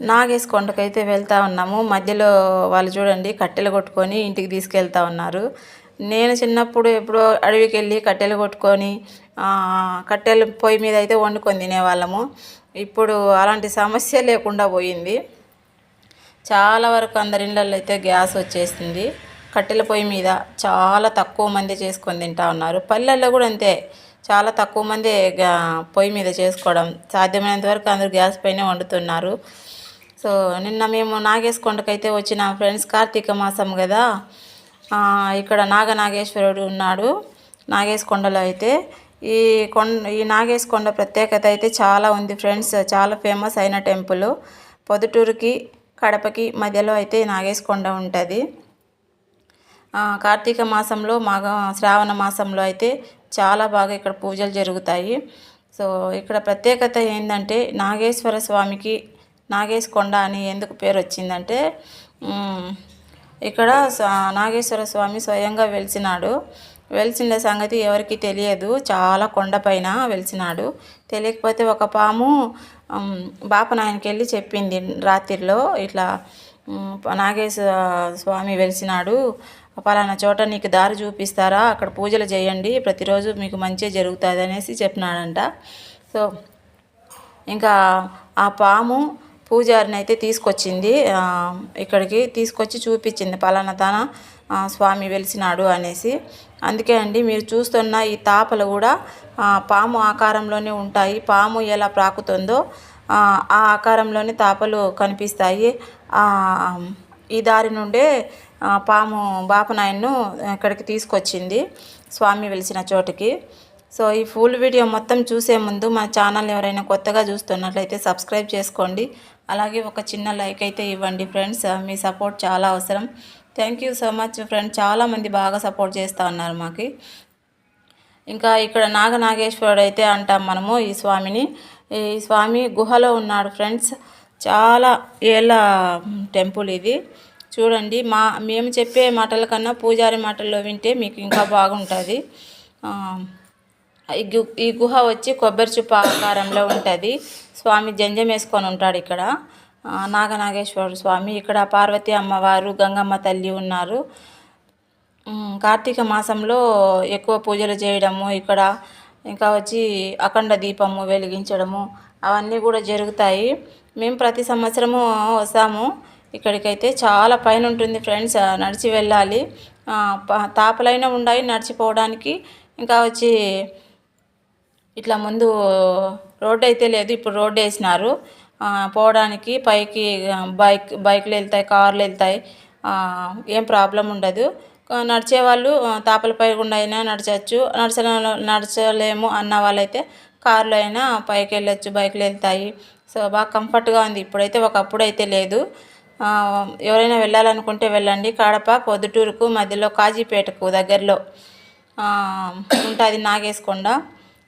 నాగేశ్ కొండకైతే వెళ్తా ఉన్నాము. మధ్యలో వాళ్ళు చూడండి కట్టెలు కొట్టుకొని ఇంటికి తీసుకెళ్తా ఉన్నారు. నేను చిన్నప్పుడు ఎప్పుడో అడవికి వెళ్ళి కట్టెలు కొట్టుకొని కట్టెలు పొయ్యి మీద అయితే వండుకొని తినేవాళ్ళము. ఇప్పుడు అలాంటి సమస్య లేకుండా పోయింది. చాలా వరకు అందరి ఇళ్ళల్లో అయితే గ్యాస్ వచ్చేసింది. కట్టెల పొయ్యి మీద చాలా తక్కువ మంది చేసుకొని తింటా ఉన్నారు. పల్లెల్లో కూడా అంతే. చాలా తక్కువ మంది పొయ్యి మీద చేసుకోవడం సాధ్యమైనంత వరకు అందరూ గ్యాస్ పైనే వండుతున్నారు. సో నిన్న మేము నాగేశ్కొండకైతే వచ్చిన ఫ్రెండ్స్ కార్తీక మాసం కదా ఇక్కడ నాగనాగేశ్వరుడు ఉన్నాడు నాగేశ్కొండలో అయితే. ఈ కొండ ఈ నాగేశ్కొండ ప్రత్యేకత అయితే చాలా ఉంది ఫ్రెండ్స్ చాలా ఫేమస్ అయిన టెంపుల్. పొద్దుటూరుకి కడపకి మధ్యలో అయితే నాగేశ్కొండ ఉంటుంది. కార్తీక మాసంలో మాఘ శ్రావణ మాసంలో అయితే చాలా బాగా ఇక్కడ పూజలు జరుగుతాయి. సో ఇక్కడ ప్రత్యేకత ఏంటంటే నాగేశ్వర స్వామికి నాగేశ్ కొండ అని ఎందుకు పేరు వచ్చిందంటే ఇక్కడ స- నాగేశ్వర స్వామి స్వయంగా వెలిసినాడు. వెలిసిన సంగతి ఎవరికి తెలియదు. చాలా కొండపైన వెలిసినాడు. తెలియకపోతే ఒక పాము బాపనాయనకి వెళ్ళి చెప్పింది రాత్రిలో ఇట్లా నాగేశ్వర స్వామి వెలిసినాడు. పలానా చోట నీకు దారి చూపిస్తారా? అక్కడ పూజలు చేయండి. ప్రతిరోజు మీకు మంచి జరుగుతుంది అనేసి చెప్పినాడంట. సో ఇంకా ఆ పాము పూజారిని అయితే తీసుకొచ్చింది ఇక్కడికి తీసుకొచ్చి చూపించింది. పలానా తన స్వామి వెలిసినాడు అనేసి. అందుకే అండి మీరు చూస్తున్న ఈ తాపలు కూడా పాము ఆకారంలోనే ఉంటాయి. పాము ఎలా ప్రాకుతుందో ఆ ఆకారంలోనే తాపలు కనిపిస్తాయి. ఈ దారి నుండే పాము బాపనాయన్ను ఇక్కడికి తీసుకొచ్చింది స్వామి వెలిసిన చోటుకి. సో ఈ ఫుల్ వీడియో మొత్తం చూసే ముందు మా ఛానల్ ఎవరైనా కొత్తగా చూస్తున్నట్లయితే సబ్స్క్రైబ్ చేసుకోండి. అలాగే ఒక చిన్న లైక్ అయితే ఇవ్వండి ఫ్రెండ్స్ మీ సపోర్ట్ చాలా అవసరం. Thank you so much friends చాలామంది బాగా సపోర్ట్ చేస్తూ ఉన్నారు మాకు. ఇంకా ఇక్కడ నాగనాగేశ్వరుడు అయితే అంటాం మనము ఈ స్వామిని. ఈ స్వామి గుహలో ఉన్నాడు ఫ్రెండ్స్ చాలా ఏళ్ళ టెంపుల్ ఇది. చూడండి మా మేము చెప్పే మాటల కన్నా పూజారి మాటల్లో వింటే మీకు ఇంకా బాగుంటుంది. ఈ గు ఈ గుహ వచ్చి కొబ్బరి చుప్ప ఆకారంలో ఉంటుంది. స్వామి జంజం వేసుకొని ఉంటాడు ఇక్కడ. నాగనాగేశ్వర స్వామి. ఇక్కడ పార్వతి అమ్మవారు గంగమ్మ తల్లి ఉన్నారు. కార్తీక మాసంలో ఎక్కువ పూజలు చేయడము ఇక్కడ ఇంకా వచ్చి అఖండ దీపము వెలిగించడము అవన్నీ కూడా జరుగుతాయి. మేము ప్రతి సంవత్సరము వస్తాము. ఇక్కడికైతే చాలా పైన ఉంటుంది ఫ్రెండ్స్ నడిచి వెళ్ళాలి. తాపలైన ప- ఉన్నాయి నడిచిపోవడానికి. ఇంకా వచ్చి ఇట్లా ముందు రోడ్డు అయితే లేదు ఇప్పుడు రోడ్డు వేసినారు పోవడానికి పైకి బైక్ బైక్లు వెళ్తాయి కార్లు వెళ్తాయి. ఏం ప్రాబ్లం ఉండదు. నడిచే వాళ్ళు తాపలపై గుండా అయినా నడచచ్చు. నడచ నడచలేము అన్న వాళ్ళైతే కార్లో అయినా పైకి వెళ్ళొచ్చు బైక్లు వెళ్తాయి. సో బాగా కంఫర్ట్గా ఉంది. ఇప్పుడైతే ఒకప్పుడు అయితే లేదు ఎవరైనా వెళ్ళాలనుకుంటే వెళ్ళండి. కడప పొద్దుటూరుకు మధ్యలో కాజీపేటకు దగ్గరలో ఉంటుంది నాగేసుకొండ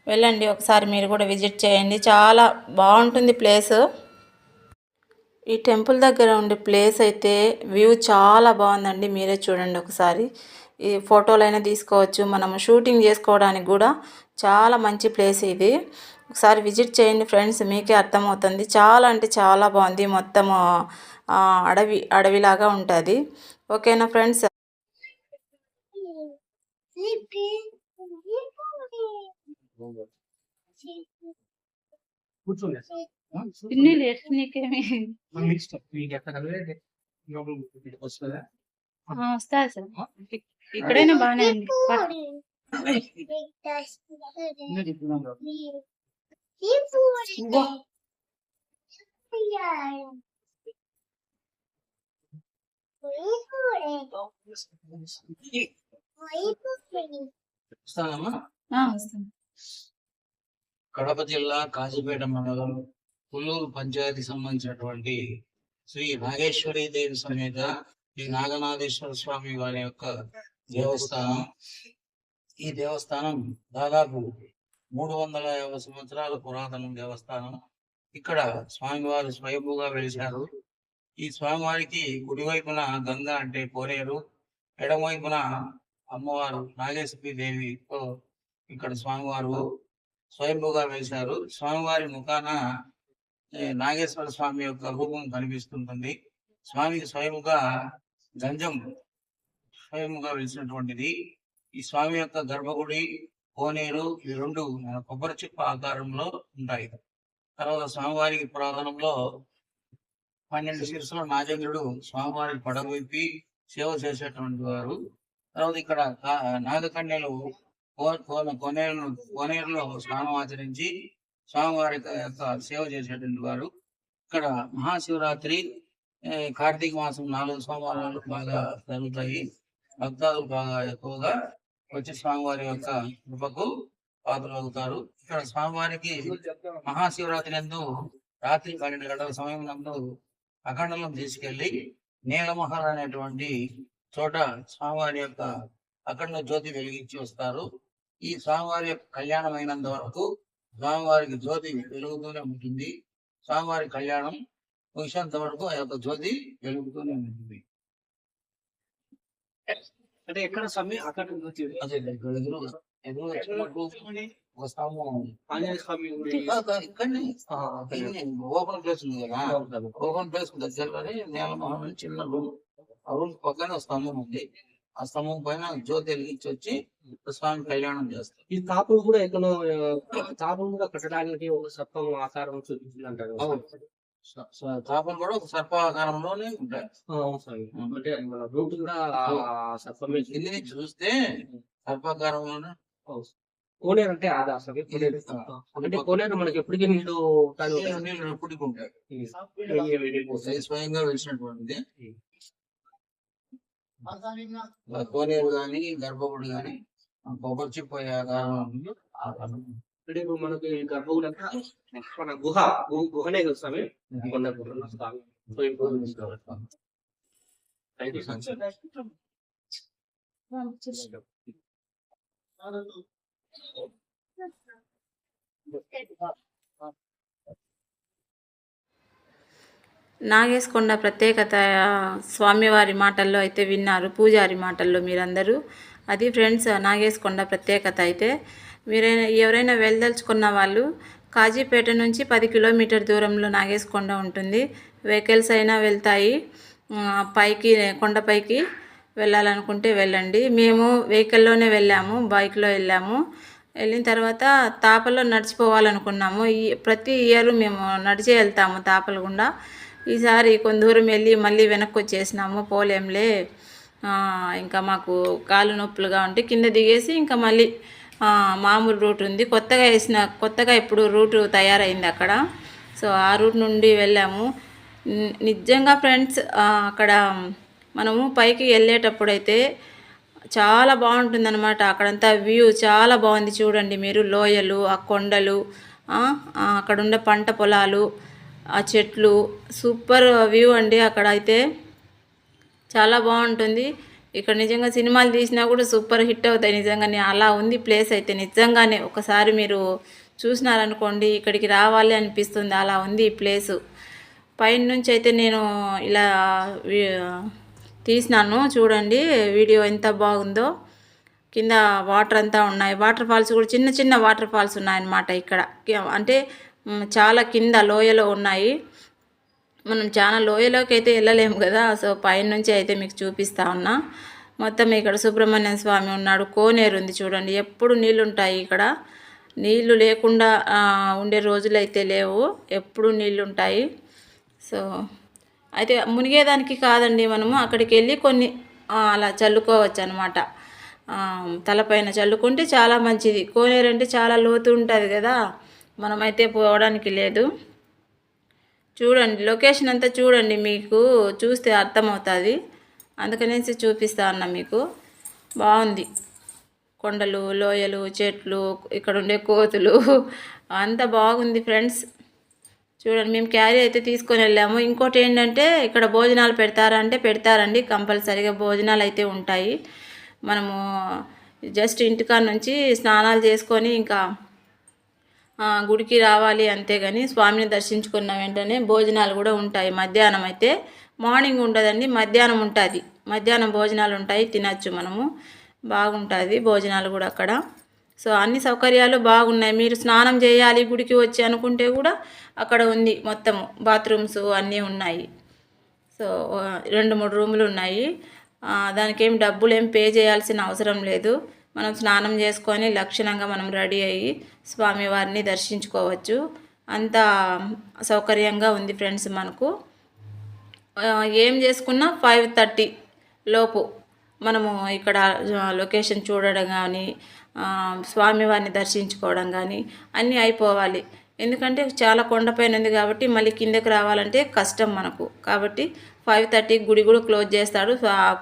వెళ్ళండి ఒకసారి మీరు కూడా విజిట్ చేయండి. చాలా బాగుంటుంది ప్లేస్. ఈ టెంపుల్ దగ్గర ఉండే ప్లేస్ అయితే వ్యూ చాలా బాగుందండి. మీరే చూడండి ఒకసారి. ఈ ఫోటోలైనా తీసుకోవచ్చు. మనం షూటింగ్ చేసుకోవడానికి కూడా చాలా మంచి ప్లేస్ ఇది. ఒకసారి విజిట్ చేయండి ఫ్రెండ్స్ మీకే అర్థమవుతుంది. చాలా అంటే చాలా బాగుంది. మొత్తం అడవి అడవిలాగా ఉంటుంది. ఓకేనా ఫ్రెండ్స్? పిన్ని లేదు నీకేమి. వస్తుందా వస్తాది సార్ ఇక్కడైనా బాగానే ఉంది. వస్తానమ్మా ఆ, వస్తాను కడప జిల్లా కాజీపేట మండలం పుల్లూరు పంచాయతీ సంబంధించినటువంటి శ్రీ నాగేశ్వరి దేవి సమేత శ్రీ నాగనాథేశ్వర స్వామి వారి యొక్క దేవస్థానం. ఈ దేవస్థానం దాదాపు మూడు వందల యాభై సంవత్సరాల పురాతన దేవస్థానం. ఇక్కడ స్వామివారు స్వయంభూగా వెలిశారు. ఈ స్వామివారికి కుడివైపున గంగ అంటే కోనేరు ఎడమవైపున అమ్మవారు నాగేశ్వరి దేవితో ఇక్కడ స్వామివారు స్వయంభూగా వేశారు. స్వామివారి ముఖాన నాగేశ్వర స్వామి యొక్క రూపం కనిపిస్తుంటుంది. స్వామికి స్వయముగా గంజం స్వయముగా వెలిసినటువంటిది. ఈ స్వామి యొక్క గర్భగుడి కోనేరు ఈ రెండు కొబ్బరి చిప్ప ఆకారంలో ఉంటాయి. తర్వాత స్వామివారికి పురాతనంలో పన్నెండు శిరసుల నాగేంద్రుడు స్వామివారికి పడవ సేవ చేసేటువంటి వారు. తర్వాత ఇక్కడ నాగకన్యలు కోనేరు కోనేరులో స్నానం ఆచరించి స్వామివారి యొక్క సేవ చేసేటువంటి వారు. ఇక్కడ మహాశివరాత్రి కార్తీక మాసం నాలుగు సోమవారాలు బాగా జరుగుతాయి. భక్తాదులు బాగా ఎక్కువగా వచ్చి స్వామివారి యొక్క కృపకు పాత్రలవుతారు. ఇక్కడ స్వామివారికి మహాశివరాత్రి నందు రాత్రి పన్నెండు గంటల సమయం నందు అఖండలం తీసుకెళ్ళి నీలమహల్ అనేటువంటి చోట స్వామివారి యొక్క అఖండ జ్యోతి వెలిగించి వస్తారు. ఈ స్వామివారి యొక్క కళ్యాణం అయినంత వరకు స్వామివారికి జ్యోతి వెలుగుతూనే ఉంటుంది. స్వామివారి కళ్యాణం ముగిసేంత వరకు ఆ యొక్క జ్యోతి వెలుగుతూనే ఉంటుంది. అంటే ఎక్కడ స్వామి? అక్కడ ఒక స్తంభం. ఓపెన్ ప్లేస్ ఉంది కదా. Open place. దగ్గరలోనే అని చిన్న రూమ్. ఆ రూమ్ పక్కనే స్తంభం ఉంది. ఆ స్తంభం పైన జ్యోతి వెలిగించి వచ్చి స్వామి కళ్యాణం చేస్తారు ఈ తాపం కూడా ఎక్కడో ఆ, తాపం కూడా కట్టడానికి ఒక సర్పం ఆకారం చూపించింది అంటారు తాపలు కూడా ఒక సర్పాకారంలోనే ఉంటాయి అవును స్వామి అంటే మన రూట్ కూడా ఆ సర్పమే కింది నుంచి చూస్తే సర్పాకారంలోనే కోనేరు అంటే. అంటే కోనేరు మనకి ఎప్పటికీ నీళ్ళు నీళ్ళు నీళ్ళు ఎప్పటికీ ఉంటాయి ఉంటాయి. స్వయంగా వెలిసినటువంటిది కోనేరు గాని గర్భగుడి. ఆ ఆకారం. అంటే ఇప్పుడు మనకి గర్భగుడి అంతా మన గుహ గుహనే కదా స్వామి కొండ గుహ స్వామి. సో ఇప్పుడు థ్యాంక్ యూ స్వామి. నాగేశకొండ ప్రత్యేకత స్వామివారి మాటల్లో అయితే విన్నారు పూజారి మాటల్లో మీరందరూ. అది ఫ్రెండ్స్ నాగేశకొండ ప్రత్యేకత అయితే. మీరైనా ఎవరైనా వెళ్ళదలుచుకున్న వాళ్ళు కాజీపేట నుంచి పది కిలోమీటర్ దూరంలో నాగేశకొండ ఉంటుంది. వెహికల్స్ అయినా వెళ్తాయి. పైకి కొండపైకి వెళ్ళాలనుకుంటే వెళ్ళండి. మేము వెహికల్లోనే వెళ్ళాము బైక్లో వెళ్ళాము. వెళ్ళిన తర్వాత తాపలో నడిచిపోవాలనుకున్నాము. ఈ ప్రతి ఇయర్ మేము నడిచే వెళ్తాము తాపల గుండా ఈసారి కొంత దూరం వెళ్ళి మళ్ళీ వెనక్కి వచ్చేసినాము పోలేంలే. ఇంకా మాకు కాలు నొప్పులుగా ఉంటే కింద దిగేసి ఇంకా మళ్ళీ మామూలు రూట్ ఉంది. కొత్తగా వేసిన కొత్తగా ఇప్పుడు రూటు తయారైంది అక్కడ. సో ఆ రూట్ నుండి వెళ్ళాము. నిజంగా ఫ్రెండ్స్ అక్కడ మనము పైకి వెళ్ళేటప్పుడైతే చాలా బాగుంటుంది అనమాట అక్కడంతా వ్యూ చాలా బాగుంది చూడండి మీరు. లోయలు ఆ కొండలు అక్కడ ఉండే పంట పొలాలు ఆ చెట్లు సూపర్ వ్యూ అండి అక్కడ అయితే చాలా బాగుంటుంది. ఇక్కడ నిజంగా సినిమాలు తీసినా కూడా సూపర్ హిట్ అవుతాయి నిజంగానే అలా ఉంది ప్లేస్ అయితే నిజంగానే. ఒకసారి మీరు చూసినారనుకోండి ఇక్కడికి రావాలి అనిపిస్తుంది. అలా ఉంది ఈ ప్లేసు. పైన నుంచి అయితే నేను ఇలా తీసినాను. చూడండి వీడియో ఎంత బాగుందో. కింద వాటర్ అంతా ఉన్నాయి. వాటర్ ఫాల్స్ కూడా చిన్న చిన్న వాటర్ ఫాల్స్ ఉన్నాయన్నమాట ఇక్కడ. అంటే చాలా కింద లోయలో ఉన్నాయి. మనం చాలా లోయలోకి అయితే వెళ్ళలేము కదా. సో పైనుంచి అయితే మీకు చూపిస్తా ఉన్నా. మొత్తం ఇక్కడ సుబ్రహ్మణ్య స్వామి ఉన్నాడు. కోనేరు ఉంది చూడండి. ఎప్పుడు నీళ్ళు ఉంటాయి ఇక్కడ. నీళ్ళు లేకుండా ఉండే రోజులు అయితే లేవు. ఎప్పుడు నీళ్ళు ఉంటాయి సో అయితే మునిగేదానికి కాదండి మనము. అక్కడికి వెళ్ళి కొన్ని అలా చల్లుకోవచ్చు అనమాట తలపైన చల్లుకుంటే చాలా మంచిది. కోనేరు అంటే చాలా లోతు ఉంటుంది కదా. మనమైతే పోవడానికి లేదు. చూడండి లొకేషన్ అంతా చూడండి మీకు చూస్తే అర్థమవుతుంది. అందుకనేసి చూపిస్తా అన్న మీకు. బాగుంది. కొండలు లోయలు చెట్లు ఇక్కడ ఉండే కోతులు అంతా బాగుంది ఫ్రెండ్స్. చూడండి మేము క్యారీ అయితే తీసుకొని వెళ్ళాము. ఇంకోటి ఏంటంటే ఇక్కడ భోజనాలు పెడతారా అంటే పెడతారండి కంపల్సరీగా భోజనాలు అయితే ఉంటాయి. మనము జస్ట్ ఇంటికాడ నుంచి స్నానాలు చేసుకొని ఇంకా గుడికి రావాలి అంతేగాని స్వామిని దర్శించుకున్న వెంటనే భోజనాలు కూడా ఉంటాయి. మధ్యాహ్నం అయితే మార్నింగ్ ఉండదండి మధ్యాహ్నం ఉంటుంది. మధ్యాహ్నం భోజనాలు ఉంటాయి తినచ్చు మనము. బాగుంటుంది భోజనాలు కూడా అక్కడ. సో అన్ని సౌకర్యాలు బాగున్నాయి. మీరు స్నానం చేయాలి గుడికి వచ్చి అనుకుంటే కూడా అక్కడ ఉంది మొత్తము. బాత్రూమ్స్ అన్నీ ఉన్నాయి. సో రెండు మూడు రూములు ఉన్నాయి. దానికేం దానికి ఏం డబ్బులు ఏం పే చేయాల్సిన అవసరం లేదు. మనం స్నానం చేసుకొని లక్షణంగా మనం రెడీ అయ్యి స్వామివారిని దర్శించుకోవచ్చు. అంత సౌకర్యంగా ఉంది ఫ్రెండ్స్ మనకు. ఏం చేసుకున్నా ఫైవ్ థర్టీ లోపు మనము ఇక్కడ లొకేషన్ చూడడం కానీ స్వామివారిని దర్శించుకోవడం కానీ అన్నీ అయిపోవాలి. ఎందుకంటే చాలా కొండపైన ఉంది కాబట్టి మళ్ళీ కిందకి రావాలంటే కష్టం మనకు. కాబట్టి ఫైవ్ థర్టీకి గుడి కూడా క్లోజ్ చేస్తాడు.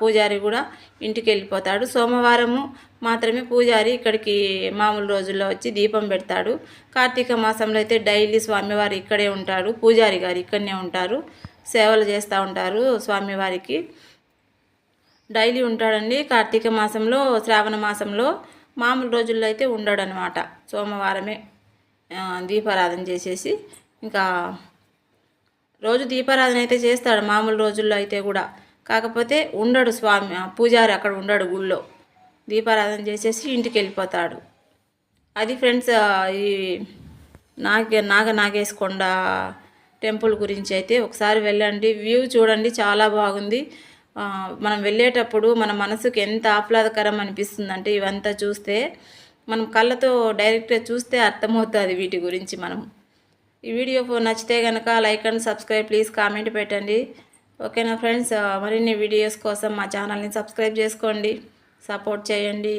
పూజారి కూడా ఇంటికి వెళ్ళిపోతాడు. సోమవారము మాత్రమే పూజారి ఇక్కడికి మామూలు రోజుల్లో వచ్చి దీపం పెడతాడు. కార్తీక మాసంలో అయితే డైలీ స్వామివారు ఇక్కడే ఉంటాడు పూజారి గారు ఇక్కడనే ఉంటారు. సేవలు చేస్తూ ఉంటారు స్వామివారికి. డైలీ ఉంటాడండి. కార్తీక మాసంలో శ్రావణ మాసంలో మామూలు రోజుల్లో అయితే ఉండడనమాట. సోమవారమే. దీపారాధన చేసేసి ఇంకా రోజు దీపారాధన అయితే చేస్తాడు మామూలు రోజుల్లో అయితే కూడా. కాకపోతే ఉండడు స్వామి పూజారి అక్కడ ఉండడు గుళ్ళో. దీపారాధన చేసేసి ఇంటికి వెళ్ళిపోతాడు. అది ఫ్రెండ్స్ ఈ నాగ నాగ నాగేశ్కొండ టెంపుల్ గురించి అయితే ఒకసారి వెళ్ళండి. వ్యూ చూడండి చాలా బాగుంది. మనం వెళ్ళేటప్పుడు మన మనసుకు ఎంత ఆహ్లాదకరం అనిపిస్తుందంటే ఇవంతా చూస్తే. మనం కళ్ళతో డైరెక్ట్గా చూస్తే అర్థమవుతుంది వీటి గురించి మనం. ఈ వీడియో నచ్చితే కనుక like and subscribe please comment పెట్టండి. ఓకేనా ఫ్రెండ్స్? మరిన్ని వీడియోస్ కోసం మా ఛానల్ని సబ్స్క్రైబ్ చేసుకోండి. సపోర్ట్ చేయండి.